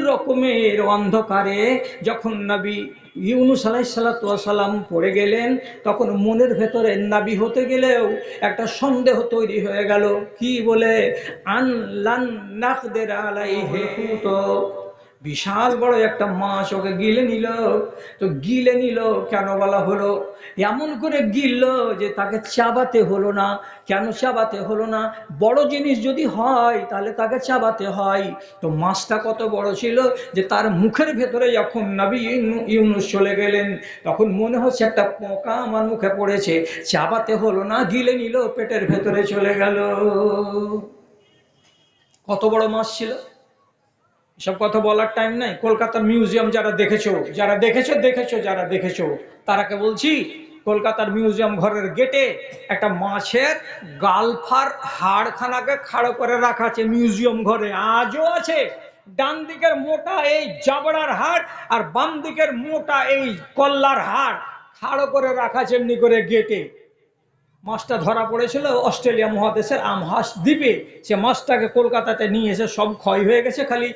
রকমের অন্ধকারে যখন নবী ইউনুস আলাইসাল্লাম পড়ে গেলেন, তখন মনের ভেতরে নাবি হতে গেলেও একটা সন্দেহ তৈরি হয়ে গেল। কি বলে? আনলান নাকদের আলাই তো বিশাল বড় একটা মাছ ওকে গিলে নিল। তো গিলে নিল, কেন বলা হলো? এমন করে গিলল যে তাকে চাবাতে হলো না। কেন চাবাতে হলো না? বড় জিনিস যদি হয়, তাহলে তাকে চাবাতে হয়। তো মাছটা কত বড় ছিল যে তার মুখের ভেতরে যখন নবী ইউনু- ইউনুস চলে গেলেন, তখন মনে হচ্ছে একটা পোকা আমার মুখে পড়েছে। চাবাতে হলো না, গিলে নিল, পেটের ভেতরে চলে গেল। কত বড় মাছ ছিল? এসব কথা বলার টাইম নাই। কলকাতার মিউজিয়াম যারা দেখেছ যারা দেখেছ দেখেছ, যারা দেখেছ, তারাকে বলছি, কলকাতার মিউজিয়াম ঘরের গেটে একটা মাছের গালফার হাড়খানাকে খাড়ো করে রাখা আছে মিউজিয়াম ঘরে। আজও আছে। ডান দিকের মোটা এই জাবড়ার হাড় আর বাম দিকের মোটা এই কল্লার হাড় খাড়ো করে রাখা আছে এমনি করে গেটে মাছটা ধরা পড়েছিল, অস্ট্রেলিয়া মহাদেশের আমহাস দ্বীপে। সে মাছটাকে কলকাতাতে নিয়ে এসে সব ক্ষয় হয়ে গেছে, খালি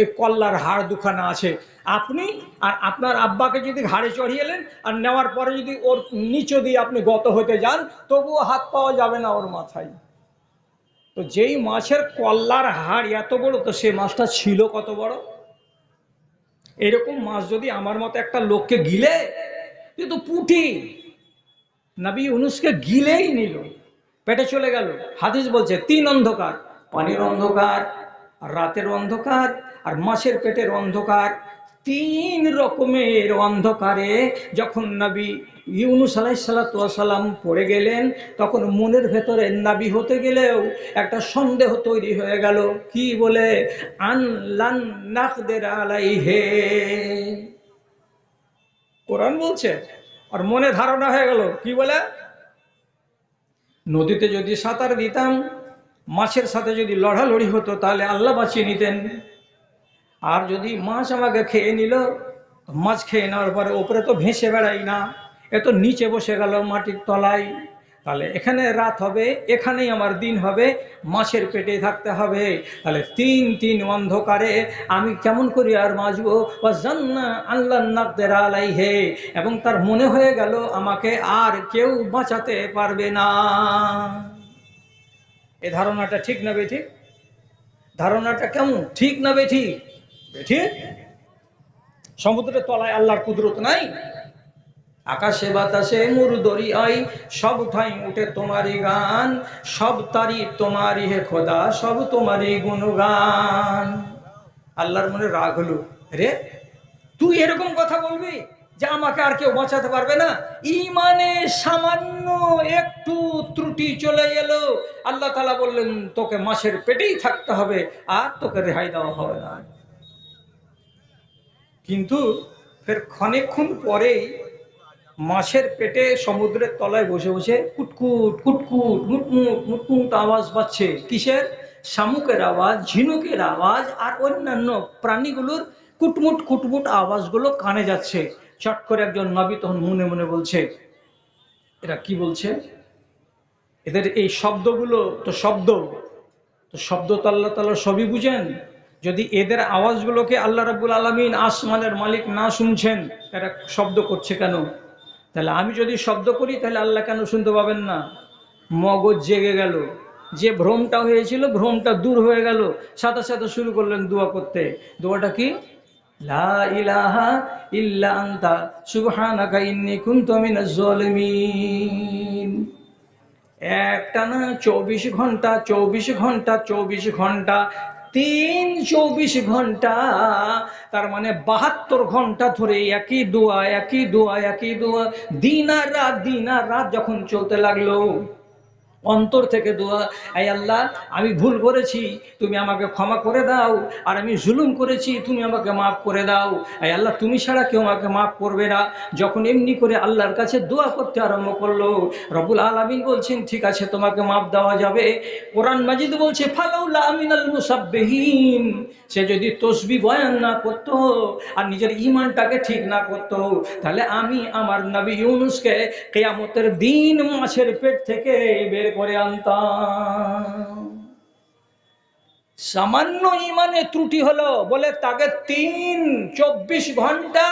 এই কল্লার হাড় দুখানা আছে। আপনি আর আপনার আব্বাকে যদি ঘাড়ে চড়িয়ে এলেন আর নেওয়ার পরে যদি ওর নিচে দিয়ে আপনি গত হতে যান, তবুও হাত পাওয়া যাবে না ওর মাথায়। তো যেই মাছের কল্লার হাড় এত বড়, তো সে মাছটা ছিল কত বড়? এরকম মাছ যদি আমার মতো একটা লোককে গিলে এ তো পুঁটি। নবী ইউনুসকে গিলেই নিল, পেটে চলে গেল। হাদিস বলছে, তিন অন্ধকার, পানির অন্ধকার রাতের অন্ধকার, আর মাছের পেটের অন্ধকার। তিন রকমের অন্ধকারে যখন নবী ইউনুস আলাইসাল্লাম পড়ে গেলেন, তখন মনের ভেতরে নাবি হতে গেলেও একটা সন্দেহ তৈরি হয়ে গেল। কি বলে? আনলান নাকদের আলাইহে। কোরআন বলছে আর মনে ধারণা হয়ে গেল, কি বলে? নদীতে যদি সাঁতার দিতাম, মাছের সাথে যদি লড়ালড়ি হতো, তাহলে আল্লাহ বাঁচিয়ে নিতেন। আর যদি মাছ আমাকে খেয়ে নিল মাছ খেয়ে নেওয়ার পরে ওপরে তো ভেসে বেড়াই না এত নিচে বসে গেল মাটির তলায়। তাহলে এখানে রাত হবে, এখানেই আমার দিন হবে মাছের পেটে থাকতে হবে। তাহলে তিন তিন অন্ধকারে আমি কেমন করি আর বাঁচবো বা জান্না আল্লাহ নাকদের আলাই হে এবং তার মনে হয়ে গেল আমাকে আর কেউ বাঁচাতে পারবে না। এ ধারণাটা ঠিক না বেঠিক ধারণাটা কেমন? ঠিক না বেঠিক বেঠিক সমুদ্রের তলায় আল্লাহর কুদরত নাই? আকাশে বাতাসে মুরু দরিয়াই, সব ঠাই উঠে তোমারই গান, সব তারিফ তোমারই হে খোদা, সব তোমারই গুণগান। আল্লাহর মনে রাগ হলো, রে, তুই এরকম কথা বলবি যে আমাকে আর কেউ বাঁচাতে পারবে না? ইমানে সামান্য একটু ত্রুটি চলে এলো। আল্লাহ তালা বললেন, তোকে মাছের পেটেই থাকতে হবে, আর তোকে রেহাই দেওয়া হবে না। কিন্তু ফের ক্ষণেক্ষণ পরেই মাছের পেটে সমুদ্রের তলায় বসে বসে কুটকুট কুটকুট, মুটমুট মুটমুট আওয়াজ পাচ্ছে কিসের? শামুকের আওয়াজ, ঝিনুকের আওয়াজ আর অন্যান্য প্রাণীগুলোর কুটমুট কুটমুট আওয়াজগুলো কানে যাচ্ছে। চট করে একজন নবী তখন মনে মনে বলছে, এরা কি বলছে? এদের এই শব্দগুলো তো শব্দ। তো শব্দ তো আল্লাহ তালা সবই বুঝেন। যদি এদের আওয়াজগুলোকে আল্লাহ রাবুল আলমিন আসমানের মালিক না শুনছেন, এরা শব্দ করছে কেন? তাহলে আমি যদি শব্দ করি, তাহলে আল্লাহ কেন শুনতে পাবেন না? মগজ জেগে গেল। যে ভ্রমটা হয়েছিল, ভ্রমটা দূর হয়ে গেল। সাথে সাথে শুরু করলেন দোয়া করতে। দোয়াটা কি? লা ইলাহা ইল্লা একটানা চব্বিশ ঘণ্টা চব্বিশ ঘণ্টা চব্বিশ ঘণ্টা তিন চব্বিশ ঘণ্টা, তার মানে বাহাত্তর ঘণ্টা ধরে একই দোয়া একই দোয়া একই দোয়া, দিন আর রাত, দিন আর রাত যখন চলতে লাগল। অন্তর থেকে দোয়া এই আল্লাহ, আমি ভুল করেছি, তুমি আমাকে ক্ষমা করে দাও, আর আমি জুলুম করেছি, তুমি আমাকে মাফ করে দাও। এই আল্লাহ, তুমি ছাড়া কেউ আমাকে মাফ করবে না। যখন এমনি করে আল্লাহর কাছে দোয়া করতে আরম্ভ করল রবুল আলমিন বলছেন, ঠিক আছে, তোমাকে মাফ দেওয়া যাবে। কোরআন মাজিদ বলছে, ফালাউলা আমিনাল মুসাব্বিহিন। সে যদি তসবি বয়ান না করতো আর নিজের ইমানটাকে ঠিক না করতো, তাহলে আমি আমার নবী ইউনুসকে কেয়ামতের দিন মাছের পেট থেকে বের করে আনতাম সামান্য ইমানে ত্রুটি হলো বলে তাকে তিন, চব্বিশ ঘণ্টা,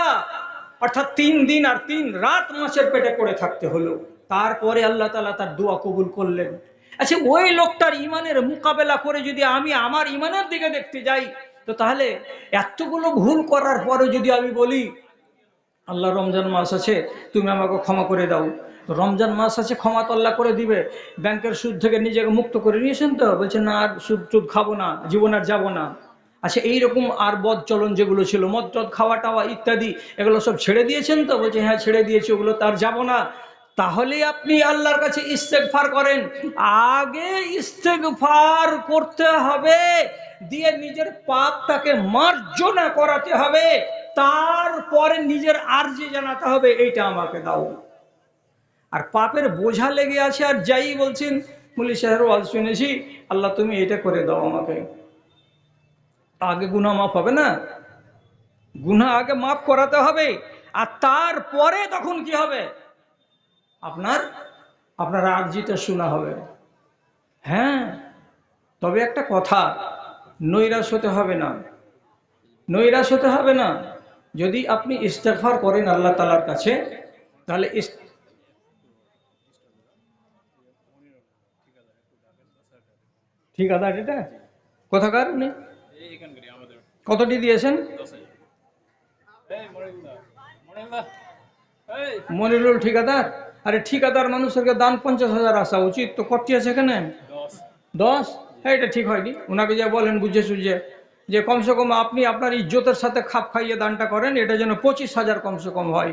অর্থাৎ তিন দিন আর তিন রাত মাছের পেটে করে থাকতে হলো। তারপরে আল্লাহ তালা তার দোয়া কবুল করলেন। আচ্ছা ওই লোকটার ইমানের মোকাবেলা করে যদি আমি আমার ইমানের দিকে দেখতে যাই, তো তাহলে এতগুলো ভুল করার পরে যদি আমি বলি, আল্লাহ রমজান মাস আছে, তুমি আমাকে ক্ষমা করে দাও। রমজান মাস আছে, ক্ষমা তো আল্লাহ করে দিবে। ব্যাংকের সুদ থেকে নিজেকে মুক্ত করে নিয়েছেন তো? বলছেন না, আর সুদ টুদ খাব না, জীবন আর যাব না। আচ্ছা এইরকম আর বদ চলন যেগুলো ছিল, মদ টদ খাওয়া টাওয়া ইত্যাদি, এগুলো সব ছেড়ে দিয়েছেন তো? বলছে হ্যাঁ ছেড়ে দিয়েছি, ওগুলো তার যাব না। তাহলে আপনি আল্লাহর কাছে ইস্তেগফার করেন। আগে ইস্তেগফার করতে হবে, দিয়ে নিজের পাপটাকে মার্জনা করাতে হবে, তারপরে নিজের আর্জি জানাতে হবে, এইটা আমাকে দাও। আর পাপের বোঝা লেগে আছে আর যাই বলছেন, বলি, সাহেব ওয়াজ শুনেছি, আল্লাহ তুমি এটা করে দাও আমাকে। আগে গুনাহ মাফ হবে না? গুনাহ আগে মাফ করাতে হবে, আর তারপরে তখন কি হবে? আপনার আপনার আর্জিটা শোনা হবে। হ্যাঁ তবে একটা কথা, নৈরাশ হতে হবে না। নৈরাশ হতে হবে না। যদি আপনি ইস্তেফার করেন আল্লাহ তালার কাছে, তাহলে ইস- ঠিক আছে এটা? কোথাকার উনি? কতটি দিয়েছেন? মনিরুল ঠিকাদার আরে ঠিকাদার মানুষেরকে দান পঞ্চাশ হাজার আসা উচিত তো কটি আছে এখানে? দশ। হ্যাঁ এটা ঠিক হয়নি। ওনাকে যা বলেন বুঝে সুঝে যে কমসে কম আপনি আপনার ইজ্জতের সাথে খাপ খাইয়ে দানটা করেন এটা যেন পঁচিশ হাজার কমসে কম হয়।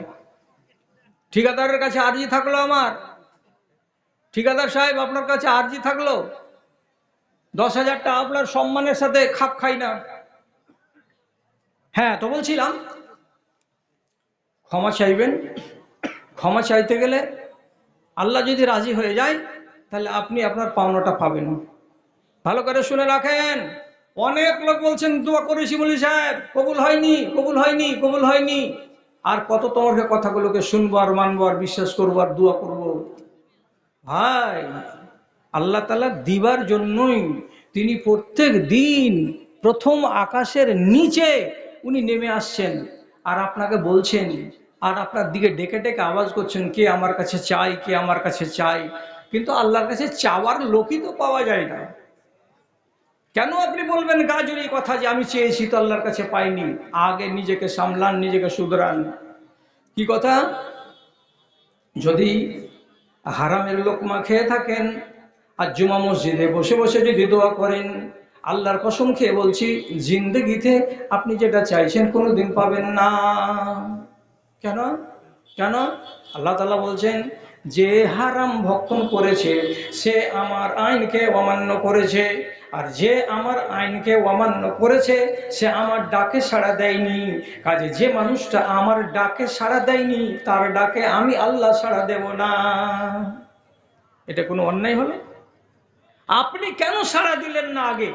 ঠিকাদারের কাছে আর্জি থাকল আমার। ঠিকাদার সাহেব আপনার কাছে আর্জি থাকল? দশ হাজারটা আপনার সম্মানের সাথে খাপ খাই না। হ্যাঁ তো বলছিলাম, ক্ষমা চাইবেন। ক্ষমা চাইতে গেলে আল্লাহ যদি রাজি হয়ে যায়, তাহলে আপনি আপনার পাওনাটা পাবেন। ভালো করে শুনে রাখেন। অনেক লোক বলছেন, দোয়া করেছি বলি সাহেব, কবুল হয়নি কবুল হয়নি কবুল হয়নি। আর কত তোমাকে কথাগুলোকে শুনব আর মানবো আর বিশ্বাস করব আর দোয়া করব। ভাই আল্লাহ তালা দিবার জন্যই তিনি প্রত্যেক দিন প্রথম আকাশের নিচে উনি নেমে আসছেন। আর আপনাকে বলছেন, আর আপনার দিকে ডেকে ডেকে আওয়াজ করছেন, কে আমার কাছে চাই কে আমার কাছে চাই কিন্তু আল্লাহর কাছে চাওয়ার লোকই তো পাওয়া যায় না। কেন আপনি বলবেন গাজুর কথা যে আমি চেয়েছি তো আল্লাহর কাছে পাইনি? আগে নিজেকে সামলান, নিজেকে শুধরান। কি কথা? যদি হারামের লোকমা খেয়ে থাকেন আর জুমা মসজিদে বসে বসে যদি দোয়া করেন, আল্লাহর কসম খেয়ে বলছি, জিন্দগিতে আপনি যেটা চাইছেন কোনো দিন পাবেন না। কেন? কেন? আল্লাহ তালা বলছেন, যে হারাম ভক্ষণ করেছে, সে আমার আইনকে অমান্য করেছে, আর যে আমার আইনকে অমান্য করেছে, সে আমার ডাকে সাড়া দেয়নি। কাজে যে মানুষটা আমার ডাকে সাড়া দেয়নি, তার ডাকে আমি আল্লাহ সাড়া দেব না। এটা কোনো অন্যায় হলো? আপনি কেন সাড়া দিলেন না আগে?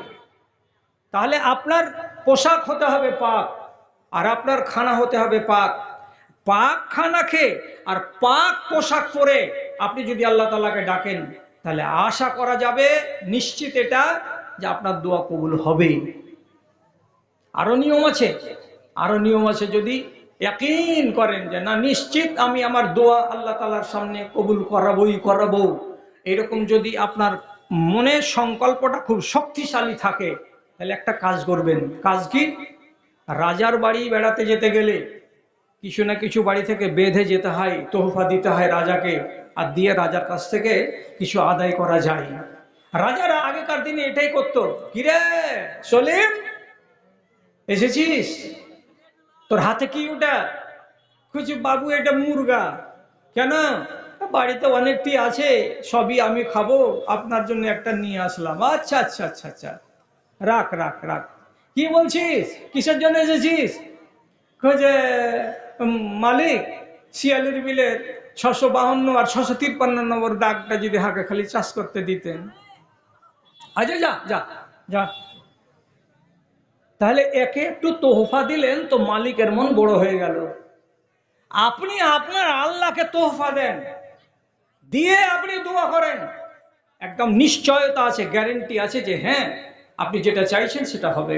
তাহলে আপনার পোশাক হতে হবে পাক, আর আপনার খানা হতে হবে পাক। পাক খানা খেয়ে আর পাক পোশাক পরে আপনি যদি আল্লাহ তালাকে ডাকেন, তাহলে আশা করা যাবে, নিশ্চিত এটা যে আপনার দোয়া কবুল হবে। আরও নিয়ম আছে? আরও নিয়ম আছে যদি একইন করেন যে, না, নিশ্চিত আমি আমার দোয়া আল্লাহ তালার সামনে কবুল করাবই, করাবো। এরকম যদি আপনার মনের সংকল্পটা খুব শক্তিশালী থাকে, তাহলে একটা কাজ করবেন। কাজ কি? রাজার বাড়ি বেড়াতে যেতে গেলে কিছু না কিছু বাড়ি থেকে বেঁধে যেতে হয়, তোহফা দিতে হয় রাজাকে, আর দিয়ে রাজার কাছ থেকে কিছু আদায় করা যায়। রাজারা আগেকার দিনে এটাই করতো, কিরে, সলিম, এসেছিস? তোর হাতে কি ওটা? খুঁজি বাবু এটা মুরগা। কেন? বাড়িতে অনেকটি আছে, সবই আমি খাব, আপনার জন্য একটা নিয়ে আসলাম। আচ্ছা আচ্ছা আচ্ছা আচ্ছা। রাখ রাখ রাখ। কি বলছিস? কিসের জন্য এসেছিস? খোঁজে মালিক শিয়ালির বিলের ছশো বাহান্ন আর ছশো তিপ্পান্ন নম্বর দাগটা যদি হাকে খালি চাষ করতে দিতেন। আচ্ছা যা যা যা। তাহলে একে একটু তোহফা দিলেন তো মালিকের মন বড় হয়ে গেল। আপনি আপনার আল্লাহকে তোহফা দেন। দিয়ে আপনি দোয়া করেন। একদম নিশ্চয়তা আছে গ্যারেন্টি আছে যে হ্যাঁ আপনি যেটা চাইছেন সেটা হবে।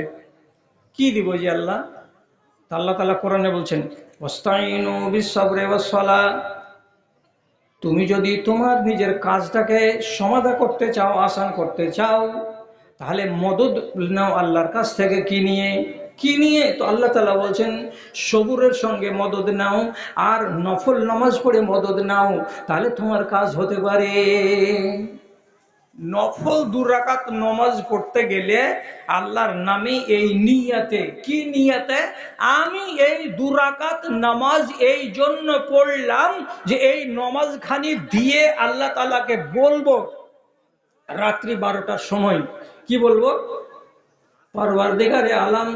কি দিব যে আল্লাহ? আল্লাহ তালা কোরআনে বলছেন তুমি যদি তোমার নিজের কাজটাকে সমাধা করতে চাও, আসান করতে চাও, তাহলে মদত নাও আল্লাহর কাছ থেকে কি নিয়ে? কি নিয়ে? তো আল্লাহ তালা বলছেন, সবুরের সঙ্গে মদত নাও আর নফল নামাজ পড়ে মদত নাও, তাহলে তোমার কাজ হতে পারে। নফল দুরাকাত নমাজ পড়তে গেলে আল্লাহর নামে এই নিয়াতে, কি নিয়াতে? আমি এই দুরাকাত নামাজ এই জন্য পড়লাম যে এই নমাজ খানি দিয়ে আল্লাহ তালাকে বলব, রাত্রি বারোটার সময়, কি বলব? পরবার দেখারে আলাম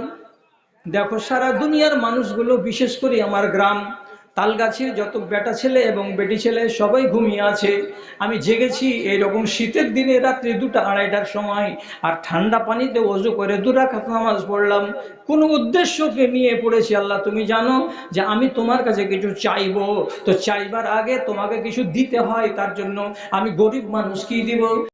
দেখো, সারা দুনিয়ার মানুষগুলো, বিশেষ করে আমার গ্রাম তালগাছির যত বেটা ছেলে এবং বেটি ছেলে, সবাই ঘুমিয়ে আছে। আমি জেগেছি এইরকম শীতের দিনে রাত্রি দুটা আড়াইটার সময়, আর ঠান্ডা পানিতে অজু করে দুরাখাত নামাজ পড়লাম। কোনো উদ্দেশ্যকে নিয়ে পড়েছি আল্লাহ, তুমি জানো যে আমি তোমার কাছে কিছু চাইব। তো চাইবার আগে তোমাকে কিছু দিতে হয়, তার জন্য আমি গরিব মানুষ কি দিব?